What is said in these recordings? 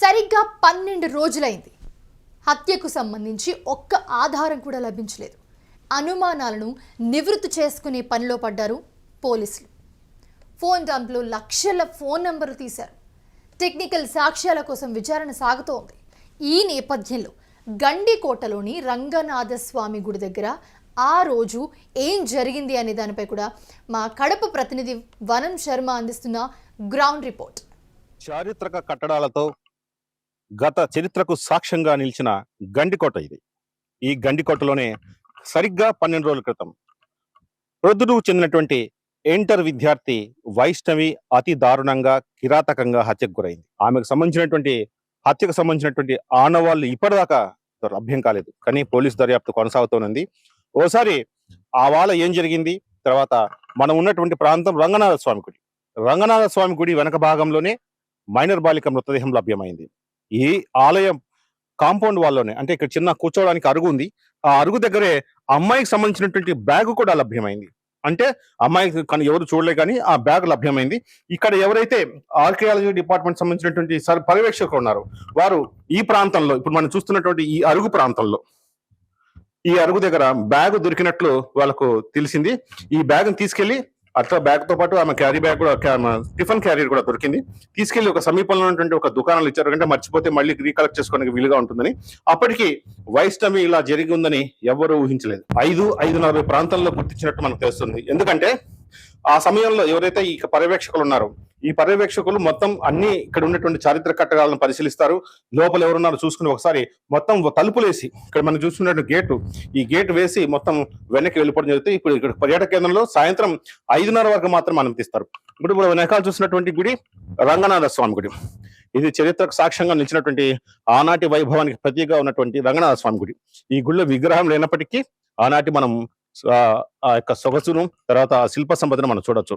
సరిగ్గా పన్నెండు రోజులైంది. హత్యకు సంబంధించి ఒక్క ఆధారం కూడా లభించలేదు. అనుమానాలను నివృత్తి చేసుకునే పనిలో పడ్డారు పోలీసులు. ఫోన్ డంప్లో లక్షల ఫోన్ నంబర్లు తీశారు. టెక్నికల్ సాక్ష్యాల కోసం విచారణ సాగుతోంది. ఈ నేపథ్యంలో గండికోటలోని రంగనాథస్వామి గుడి దగ్గర ఆ రోజు ఏం జరిగింది అనే దానిపై కూడా మా కడప ప్రతినిధి వనం శర్మ అందిస్తున్న గ్రౌండ్ రిపోర్ట్. చారిత్రక కట్టడాలతో గత చరిత్రకు సాక్ష్యంగా నిలిచిన గండికోట ఇది. ఈ గండికోటలోనే సరిగ్గా పన్నెండు రోజుల క్రితం ప్రొద్దుటకు చెందినటువంటి ఇంటర్ విద్యార్థి వైష్ణవి అతి దారుణంగా కిరాతకంగా హత్యకు గురైంది. ఆమెకు సంబంధించినటువంటి హత్యకు సంబంధించినటువంటి ఆనవాళ్ళు ఇప్పటిదాకా లభ్యం కాలేదు. కానీ పోలీస్ దర్యాప్తు కొనసాగుతోంది. ఓసారి ఆ వాళ్ళ ఏం జరిగింది? తర్వాత మనం ఉన్నటువంటి ప్రాంతం రంగనాథ స్వామి గుడి. రంగనాథ స్వామి గుడి వెనక భాగంలోనే మైనర్ బాలిక మృతదేహం లభ్యమైంది. ఈ ఆలయం కాంపౌండ్ వాళ్ళలోనే అంటే ఇక్కడ చిన్న కూర్చోవడానికి అరుగు ఉంది. ఆ అరుగు దగ్గరే అమ్మాయికి సంబంధించినటువంటి బ్యాగ్ కూడా లభ్యమైంది. అంటే అమ్మాయి కానీ ఎవరు చూడలే కానీ ఆ బ్యాగ్ లభ్యమైంది. ఇక్కడ ఎవరైతే ఆర్కియాలజీ డిపార్ట్మెంట్ సంబంధించినటువంటి సర్ పర్యవేక్షకులు ఉన్నారు వారు ఈ ప్రాంతంలో ఇప్పుడు మనం చూస్తున్నటువంటి ఈ అరుగు ప్రాంతంలో ఈ అరుగు దగ్గర బ్యాగ్ దొరికినట్లు వాళ్ళకు తెలిసింది. ఈ బ్యాగ్ తీసుకెళ్ళి అట్లా బ్యాగ్తో పాటు ఆమె క్యారీ బ్యాగ్ కూడా టిఫిన్ క్యారియర్ కూడా దొరికింది. తీసుకెళ్ళి ఒక సమీపంలో ఉన్నటువంటి ఒక దుకాణాలు ఇచ్చారు. అంటే మర్చిపోతే మళ్ళీ రీకలెక్ట్ చేసుకోవడానికి వీలుగా ఉంటుందని. అప్పటికి వైష్ణవి ఇలా జరిగి ఉందని ఎవరు ఊహించలేదు. ఐదు ఐదు నలభై ప్రాంతాల్లో గుర్తించినట్టు మనకు తెలుస్తుంది. ఎందుకంటే ఆ సమయంలో ఎవరైతే ఈ పర్యవేక్షకులు ఉన్నారో ఈ పర్యవేక్షకులు మొత్తం అన్ని ఇక్కడ ఉన్నటువంటి చారిత్రక కట్టడాలను పరిశీలిస్తారు. లోపల ఎవరున్నారో చూసుకుని ఒకసారి మొత్తం తలుపులేసి ఇక్కడ మనం చూస్తున్నట్టు గేటు ఈ గేట్ వేసి మొత్తం వెనక్కి వెళ్ళిపోవడం జరుగుతుంది. ఇప్పుడు ఇక్కడ పర్యాటక కేంద్రంలో సాయంత్రం ఐదున్నర వరకు మాత్రం అనుమతిస్తారు. ఇప్పుడు ఇప్పుడు వెనకాల చూసినటువంటి గుడి రంగనాథ స్వామి గుడి. ఇది చరిత్రకు సాక్ష్యంగా నిలిచినటువంటి ఆనాటి వైభవానికి ప్రతీకగా ఉన్నటువంటి రంగనాథ స్వామి గుడి. ఈ గుడిలో విగ్రహం లేనప్పటికీ ఆనాటి మనం ఆ యొక్క సొగసును తర్వాత ఆ శిల్ప సంపదను మనం చూడొచ్చు.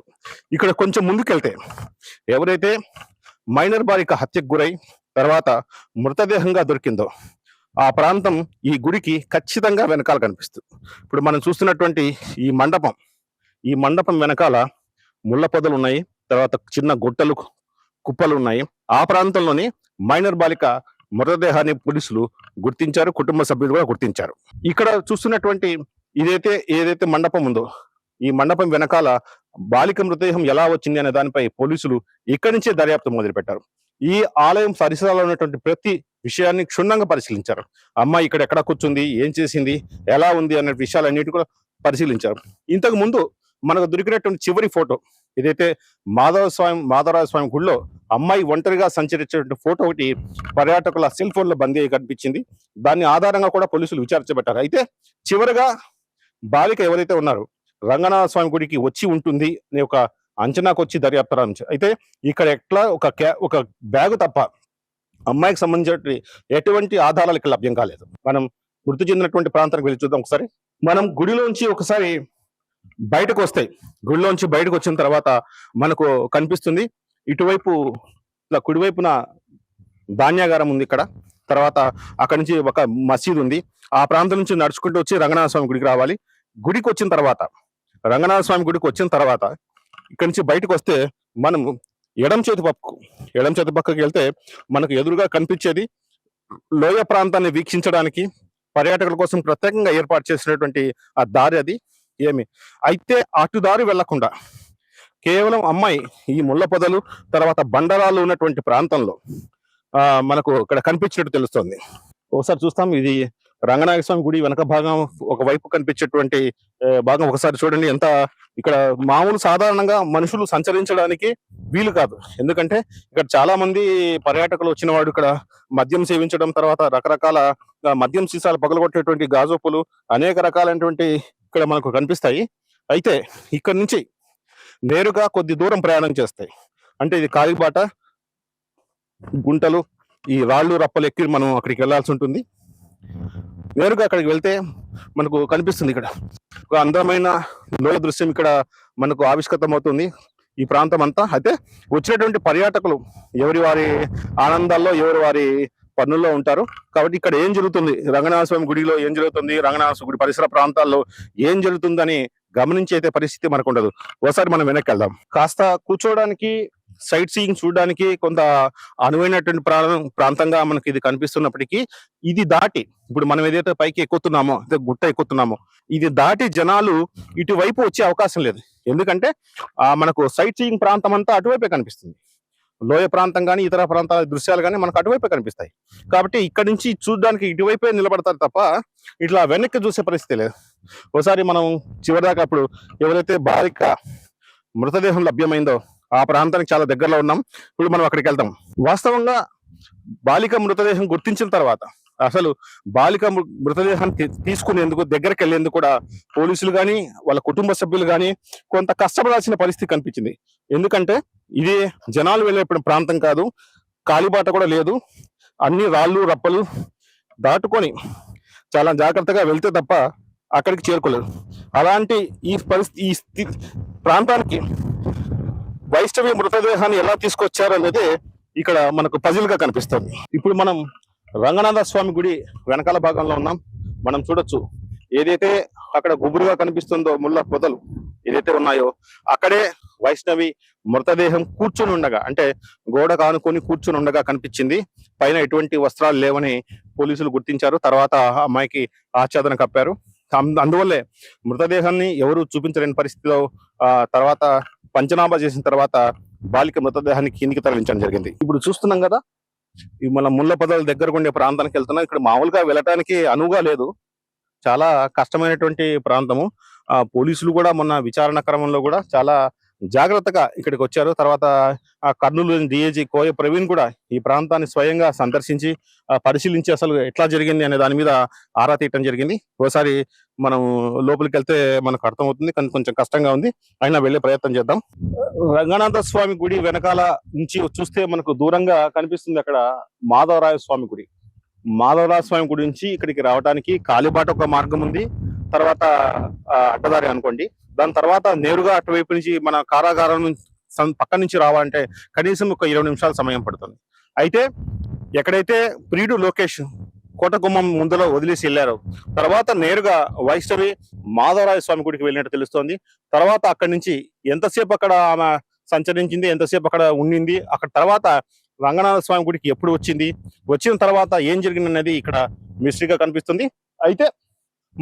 ఇక్కడ కొంచెం ముందుకెళ్తే ఎవరైతే మైనర్ బాలిక హత్యకు గురై తర్వాత మృతదేహంగా దొరికిందో ఆ ప్రాంతం ఈ గుడికి ఖచ్చితంగా వెనకాల కనిపిస్తుంది. ఇప్పుడు మనం చూస్తున్నటువంటి ఈ మండపం ఈ మండపం వెనకాల ముళ్ళ పొదలు ఉన్నాయి తర్వాత చిన్న గుట్టలు కుప్పలు ఉన్నాయి. ఆ ప్రాంతంలోని మైనర్ బాలిక మృతదేహాన్ని పోలీసులు గుర్తించారు కుటుంబ సభ్యులు కూడా గుర్తించారు. ఇక్కడ చూస్తున్నటువంటి ఇదైతే ఏదైతే మండపం ఉందో ఈ మండపం వెనకాల బాలిక మృతదేహం ఎలా వచ్చింది అనే దానిపై పోలీసులు ఇక్కడి నుంచే దర్యాప్తు మొదలుపెట్టారు. ఈ ఆలయం పరిసరాల్లో ఉన్నటువంటి ప్రతి విషయాన్ని క్షుణ్ణంగా పరిశీలించారు. అమ్మాయి ఇక్కడ ఎక్కడ కూర్చుంది ఏం చేసింది ఎలా ఉంది అనే విషయాలన్నిటి కూడా పరిశీలించారు. ఇంతకు ముందు మనకు దొరికినటువంటి చివరి ఫోటో ఏదైతే మాధవ స్వామి మాధవరాజ స్వామి గుడిలో అమ్మాయి ఒంటరిగా సంచరించేటువంటి ఫోటో ఒకటి పర్యాటకుల సెల్ ఫోన్లో బందీ అయి కనిపించింది. దాన్ని ఆధారంగా కూడా పోలీసులు విచారించబట్టారు అయితే చివరిగా బాలిక ఎవరైతే ఉన్నారో రంగనాథ స్వామి గుడికి వచ్చి ఉంటుంది అనే ఒక అంచనాకు వచ్చి దర్యాప్తు అయితే ఇక్కడ ఎట్లా ఒక క్యా ఒక బ్యాగు తప్ప అమ్మాయికి సంబంధించిన ఎటువంటి ఆధారాలు ఇక్కడ లభ్యం కాలేదు. మనం మృతి చెందినటువంటి ప్రాంతానికి వెళ్ళి చూద్దాం ఒకసారి. మనం గుడిలోంచి ఒకసారి బయటకు వస్తాయి గుడిలోంచి బయటకు వచ్చిన తర్వాత మనకు కనిపిస్తుంది ఇటువైపు ఇట్లా కుడివైపున ధాన్యాగారం ఉంది ఇక్కడ. తర్వాత అక్కడి నుంచి ఒక మసీద్ ఉంది. ఆ ప్రాంతం నుంచి నడుచుకుంటూ వచ్చి రంగనాథ స్వామి గుడికి రావాలి. గుడికి వచ్చిన తర్వాత రంగనాథ స్వామి గుడికి వచ్చిన తర్వాత ఇక్కడి నుంచి బయటకు వస్తే మనం ఎడం చేతి పక్కకు ఎడం చేతి పక్కకి వెళ్తే మనకు ఎదురుగా కనిపించేది లోయ ప్రాంతాన్ని వీక్షించడానికి పర్యాటకుల కోసం ప్రత్యేకంగా ఏర్పాటు చేసినటువంటి ఆ దారి అది. ఏమి? అయితే అటు దారి వెళ్ళకుండా కేవలం అమ్మాయి ఈ ముళ్ళ పొదలు తర్వాత బండరాలు ఉన్నటువంటి ప్రాంతంలో మనకు ఇక్కడ కనిపించినట్టు తెలుస్తుంది. ఒకసారి చూస్తాం ఇది రంగనాయక స్వామి గుడి వెనక భాగం ఒక వైపు కనిపించేటువంటి భాగం ఒకసారి చూడండి ఎంత ఇక్కడ మామూలు సాధారణంగా మనుషులు సంచరించడానికి వీలు కాదు. ఎందుకంటే ఇక్కడ చాలా మంది పర్యాటకులు వచ్చిన వాడు ఇక్కడ మద్యం సేవించడం తర్వాత రకరకాల మద్యం సీసాలు పగలగొట్టేటువంటి గాజోపులు అనేక రకాలైనటువంటి ఇక్కడ మనకు కనిపిస్తాయి. అయితే ఇక్కడ నుంచి నేరుగా కొద్ది దూరం ప్రయాణం చేస్తాయి. అంటే ఇది కాలిబాట గుంటలు ఈ రాళ్ళు రప్పలు ఎక్కి మనం అక్కడికి వెళ్ళాల్సి ఉంటుంది. నేరుగా అక్కడికి వెళ్తే మనకు కనిపిస్తుంది ఇక్కడ. ఒక అందమైన లోయ దృశ్యం ఇక్కడ మనకు ఆవిష్కృతమవుతుంది. ఈ ప్రాంతం అంతా. అయితే వచ్చినటువంటి పర్యాటకులు ఎవరి వారి ఆనందాల్లో ఎవరి వారి పనుల్లో ఉంటారు. కాబట్టి ఇక్కడ ఏం జరుగుతుంది? రంగనాథ స్వామి గుడిలో ఏం జరుగుతుంది? రంగనాథ స్వామి గుడి పరిసర ప్రాంతాల్లో ఏం జరుగుతుందని గమనించైతే అయితే పరిస్థితి మనకు ఉండదు. ఒకసారి మనం వెనక్కి వెళ్దాం. కాస్త కూర్చోవడానికి సైట్ సీయింగ్ చూడడానికి కొంత అనువైనటువంటి ప్రాంతం ప్రాంతంగా మనకి ఇది కనిపిస్తున్నప్పటికీ ఇది దాటి ఇప్పుడు మనం ఏదైతే పైకి ఎక్కుతున్నామో అదే గుట్ట ఎక్కుతున్నామో ఇది దాటి జనాలు ఇటువైపు వచ్చే అవకాశం లేదు. ఎందుకంటే ఆ మనకు సైట్ సీయింగ్ ప్రాంతం అంతా అటువైపే కనిపిస్తుంది. లోయ ప్రాంతం కానీ ఇతర ప్రాంతాల దృశ్యాలు కానీ మనకు అటువైపే కనిపిస్తాయి. కాబట్టి ఇక్కడ నుంచి చూడడానికి ఇటువైపే నిలబడతారు తప్ప ఇట్లా వెనక్కి చూసే పరిస్థితి లేదు. ఒకసారి మనం చివరిదాకా అప్పుడు ఎవరైతే బాలిక మృతదేహం లభ్యమైందో ఆ ప్రాంతానికి చాలా దగ్గరలో ఉన్నాం. ఇప్పుడు మనం అక్కడికి వెళ్తాం వాస్తవంగా బాలిక మృతదేహం గుర్తించిన తర్వాత అసలు బాలిక మృ- మృతదేహాన్ని తీ- తీసుకునేందుకు దగ్గరికి వెళ్ళేందుకు కూడా పోలీసులు కానీ వాళ్ళ కుటుంబ సభ్యులు కానీ కొంత కష్టపడాల్సిన పరిస్థితి కనిపించింది. ఎందుకంటే ఇది జనాలు వెళ్ళే ప్రాంతం కాదు కాలిబాట కూడా లేదు. అన్ని రాళ్ళు రప్పలు దాటుకొని చాలా జాగ్రత్తగా వెళ్తే తప్ప అక్కడికి చేరుకోలేదు. అలాంటి ఈ పరిస్థితి ఈ స్థితి ప్రాంతానికి వైష్ణవి మృతదేహాన్ని ఎలా తీసుకొచ్చారు అనేది ఇక్కడ మనకు పజిల్గా కనిపిస్తుంది. ఇప్పుడు మనం రంగనాథ స్వామి గుడి వెనకాల భాగంలో ఉన్నాం. మనం చూడొచ్చు ఏదైతే అక్కడ గుబురుగా కనిపిస్తుందో ముళ్ళ పొదలు ఏదైతే ఉన్నాయో అక్కడే వైష్ణవి మృతదేహం కూర్చుని ఉండగా అంటే గోడ కానుకొని కూర్చుని ఉండగా కనిపించింది. పైన ఎటువంటి వస్త్రాలు లేవని పోలీసులు గుర్తించారు. తర్వాత అమ్మాయికి ఆచ్ఛాదన కప్పారు. అందువల్లే మృతదేహాన్ని ఎవరు చూపించలేని పరిస్థితిలో ఆ తర్వాత పంచనామా చేసిన తర్వాత బాలిక మృతదేహాన్ని కిందికి తరలించడం జరిగింది. ఇప్పుడు చూస్తున్నాం కదా ఇవి మన ముళ్ళ పొదల దగ్గర ఉండే ప్రాంతానికి వెళ్తున్నాం. ఇక్కడ మామూలుగా వెళ్ళటానికి అనువుగా లేదు. చాలా కష్టమైనటువంటి ప్రాంతము. ఆ పోలీసులు కూడా మొన్న విచారణ క్రమంలో కూడా చాలా జాగ్రత్తగా ఇక్కడికి వచ్చారు. తర్వాత ఆ కర్నూలు డిఏజీ కోయ ప్రవీణ్ కూడా ఈ ప్రాంతాన్ని స్వయంగా సందర్శించి పరిశీలించి అసలు ఎట్లా జరిగింది అనే దాని మీద ఆరా తీయటం జరిగింది. ఒకసారి మనం లోపలికి వెళ్తే మనకు అర్థమవుతుంది. కానీ కొంచెం కష్టంగా ఉంది. అయినా వెళ్ళే ప్రయత్నం చేద్దాం. రంగనాథ స్వామి గుడి వెనకాల నుంచి చూస్తే మనకు దూరంగా కనిపిస్తుంది అక్కడ మాధవరాయ స్వామి గుడి. మాధవరాయ స్వామి గుడి నుంచి ఇక్కడికి రావడానికి కాలిబాట ఒక మార్గం ఉంది. తర్వాత అడ్డదారి అనుకోండి. దాని తర్వాత నేరుగా అటువైపు నుంచి మన కారాగారం నుంచి సం- పక్క నుంచి రావాలంటే కనీసం ఒక ఇరవై నిమిషాల సమయం పడుతుంది. అయితే ఎక్కడైతే ప్రియుడు లోకేష్ కోటగుమ్మం ముందులో వదిలేసి వెళ్ళారు తర్వాత నేరుగా వైష్ణవి మాధవరాయ స్వామి గుడికి వెళ్ళినట్టు తెలుస్తోంది. తర్వాత అక్కడి నుంచి ఎంతసేపు అక్కడ ఆమె సంచరించింది ఎంతసేపు అక్కడ ఉండింది అక్కడ తర్వాత రంగనాథ స్వామి గుడికి ఎప్పుడు వచ్చింది వచ్చిన తర్వాత ఏం జరిగిందనేది ఇక్కడ మిస్టరీగా కనిపిస్తుంది. అయితే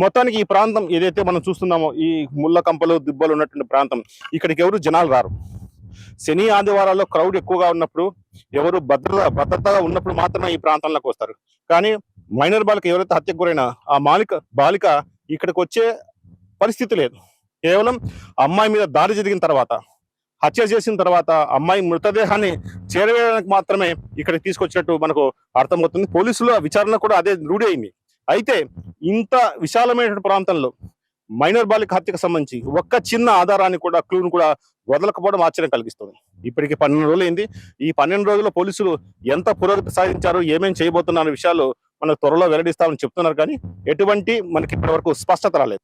మొత్తానికి ఈ ప్రాంతం ఏదైతే మనం చూస్తున్నామో ఈ ముళ్ళ కంపలు దిబ్బలు ఉన్నటువంటి ప్రాంతం ఇక్కడికి ఎవరు జనాలు రారు. శని ఆదివారాల్లో క్రౌడ్ ఎక్కువగా ఉన్నప్పుడు ఎవరు భద్రత భద్రతగా ఉన్నప్పుడు మాత్రమే ఈ ప్రాంతంలోకి వస్తారు. కానీ మైనర్ బాలిక ఎవరైతే హత్యకు గురైన ఆ మాలిక బాలిక ఇక్కడికి వచ్చే పరిస్థితి లేదు. కేవలం అమ్మాయి మీద దాడి జరిగిన తర్వాత హత్య చేసిన తర్వాత అమ్మాయి మృతదేహాన్ని చేరవేయడానికి మాత్రమే ఇక్కడికి తీసుకొచ్చినట్టు మనకు అర్థమవుతుంది. పోలీసులు ఆ విచారణ కూడా అదే రూఢి అయింది. అయితే ఇంత విశాలమైన ప్రాంతంలో మైనర్ బాలిక హత్యకు సంబంధించి ఒక్క చిన్న ఆధారాన్ని కూడా క్లూను కూడా వదలకపోవడం ఆశ్చర్యం కలిగిస్తుంది. ఇప్పటికి పన్నెండు రోజులు అయింది ఈ పన్నెండు రోజుల్లో పోలీసులు ఎంత పురోగతి సాధించారు ఏమేం చేయబోతున్నారు విషయాలు మనకు త్వరలో వెల్లడిస్తామని చెప్తున్నారు కానీ ఎటువంటి మనకి ఇప్పటి వరకు స్పష్టత రాలేదు.